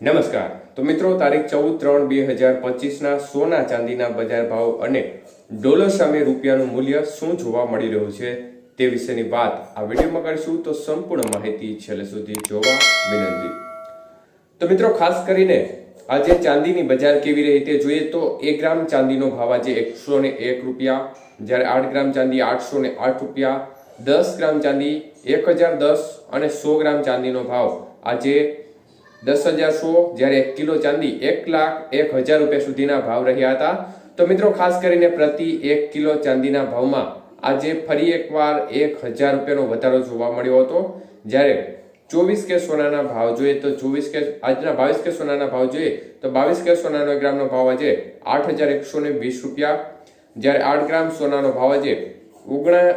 નમસ્કાર. તો મિત્રો, તારીખ ચૌદ ત્રણ બે હજાર પચીસના સોના ચાંદીના બજાર ભાવ અને ડોલર સામે રૂપિયાનું મૂલ્ય શું જોવા મળી રહ્યું છે તે વિશેની વાત આ વિડીયોમાં કરીશું. તો સંપૂર્ણ માહિતી છેલ્લે સુધી જોવા વિનંતી. તો મિત્રો, ખાસ કરીને આજે ચાંદીની બજાર કેવી રહી તે જોઈએ તો એક ગ્રામ ચાંદીનો ભાવ આજે એકસો ને એક રૂપિયા, જ્યારે આઠ ગ્રામ ચાંદી આઠસો ને આઠ રૂપિયા, દસ ગ્રામ ચાંદી એક હજાર દસ અને સો ગ્રામ ચાંદીનો ભાવ આજે દસ હજાર સો, જ્યારે એક કિલો ચાંદી એક લાખ એક હજાર રૂપિયા સુધીના ભાવ રહ્યા હતા. તો મિત્રો, ખાસ કરીને પ્રતિ એક કિલો ચાંદીના ભાવમાં આજે ફરી એકવાર એક હજાર રૂપિયાનો વધારો જોવા મળ્યો હતો. જ્યારે ચોવીસ કે સોનાના ભાવ જોઈએ તો ચોવીસ કે, આજના બાવીસ કે સોનાના ભાવ જોઈએ તો બાવીસ કે સોનાનો ગ્રામનો ભાવ આજે આઠ હજાર એકસો ને વીસ રૂપિયા. જ્યારે આઠ ગ્રામ સોનાનો ભાવ આજે ઓગણા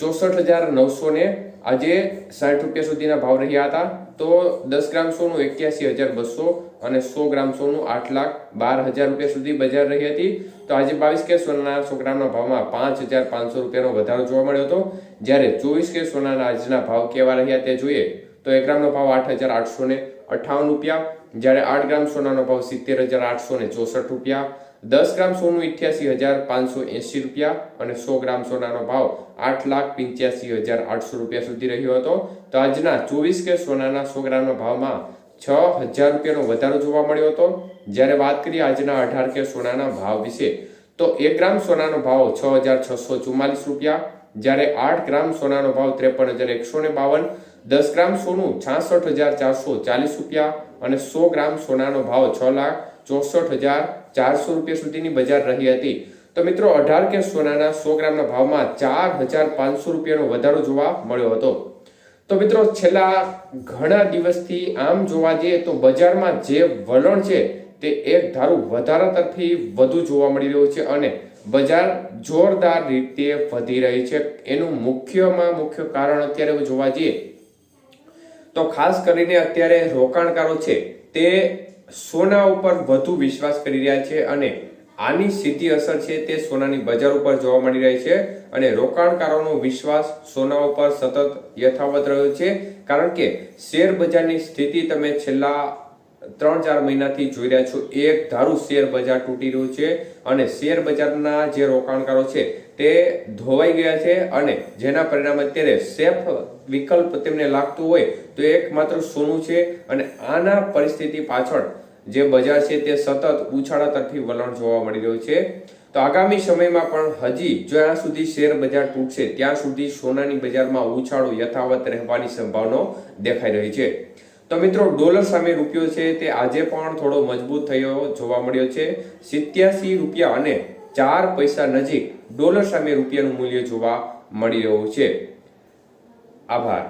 ચોસઠ હજાર નવસો ને આજે સાઠ રૂપિયા સુધીના ભાવ રહ્યા હતા. તો દસ ગ્રામ સોનું એક્યાસી હજાર બસો અને સો ગ્રામ સોનું આઠ લાખ બાર હજાર રૂપિયા સુધી બજાર રહી હતી. તો આજે બાવીસ કે સોનાના સો ગ્રામના ભાવમાં પાંચ હજાર પાંચસો રૂપિયાનો વધારો જોવા મળ્યો હતો. જ્યારે ચોવીસ કે સોનાના આજના ભાવ કેવા રહ્યા તે જોઈએ તો એક ગ્રામનો ભાવ આઠ હજાર આઠસો ને અઠાવન રૂપિયા, જ્યારે આઠ ગ્રામ સોનાનો ભાવ સિત્તેર હજાર આઠસો ને ચોસઠ રૂપિયા દસ ગ્રામ સોનું ઇઠ્યાસી હજાર પાંચસો એંસી રૂપિયા અને સો ગ્રામ સોનાનો ભાવ આઠ લાખ પંચ્યાસી હજાર આઠસો રૂપિયા સુધી રહ્યો હતો. તો આજના ચોવીસ કે સોનાના સો ગ્રામના ભાવમાં છ હજાર રૂપિયાનો વધારો જોવા મળ્યો હતો. જ્યારે વાત કરીએ આજના અઢાર કે સોનાના ભાવ વિશે, તો એક ગ્રામ સોનાનો ભાવ છ હજાર છસો ચુમ્માલીસ રૂપિયા, જ્યારે આઠ ગ્રામ સોનાનો ભાવ ત્રેપન હજાર એકસો ને બાવન, દસ ગ્રામ સોનું છાસઠ હજાર ચારસો ચાલીસ રૂપિયા અને સો ગ્રામ સોનાનો ભાવ છ લાખ ચોસઠ હજાર ચારસો રૂપિયા સુધીની બજાર રહી હતી. તો મિત્રો, અઢાર કે સોનાના સો ગ્રામના ભાવમાં ચાર હજાર પાંચસો રૂપિયાનો વધારો જોવા મળ્યો હતો. તો મિત્રો, છેલ્લા ઘણા દિવસથી આમ જોવા જઈએ તો બજારમાં જે વલણ છે તે એક ધારું વધારા તરફી વધુ જોવા મળી રહ્યું છે અને બજાર જોરદાર રીતે વધી રહી છે. એનું મુખ્યમાં મુખ્ય કારણ અત્યારે જોવા જઈએ તો ખાસ કરીને અત્યારે રોકાણકારો છે તે સોના ઉપર વધુ વિશ્વાસ કરી રહ્યા છે અને આની સીધી અસર છે તે સોનાની બજાર ઉપર જોવા મળી રહી છે અને રોકાણકારોનો વિશ્વાસ સોના ઉપર સતત યથાવત રહ્યો છે. કારણ કે શેર બજારની સ્થિતિ તમે છેલ્લા ત્રણ ચાર મહિનાથી જોઈ રહ્યા છો, એક ધારું શેર બજાર તૂટી રહ્યું છે અને શેર બજારના જે રોકાણકારો છે તે ધોવાઈ ગયા છે અને જેના પરિણામે અત્યારે સેફ વિકલ્પ તેમને લાગતું હોય તો એકમાત્ર સોનું છે અને આના પરિસ્થિતિ પાછળ જે બજાર છે તે સતત ઉછાળા તરફી વલણ જોવા મળી રહ્યું છે. તો આગામી સમયમાં પણ હજી જ્યાં સુધી શેર બજાર તૂટશે, ત્યાં સુધી સોનાની બજારમાં ઉછાળો યથાવત રહેવાની સંભાવના દેખાઈ રહી છે. તો મિત્રો, ડોલર સામે રૂપિયો છે તે આજે પણ થોડો મજબૂત થયો જોવા મળ્યો છે. સિત્યાસી રૂપિયા અને ચાર પૈસા નજીક ડોલર સામે રૂપિયાનું મૂલ્ય જોવા મળી રહ્યું છે. આભાર.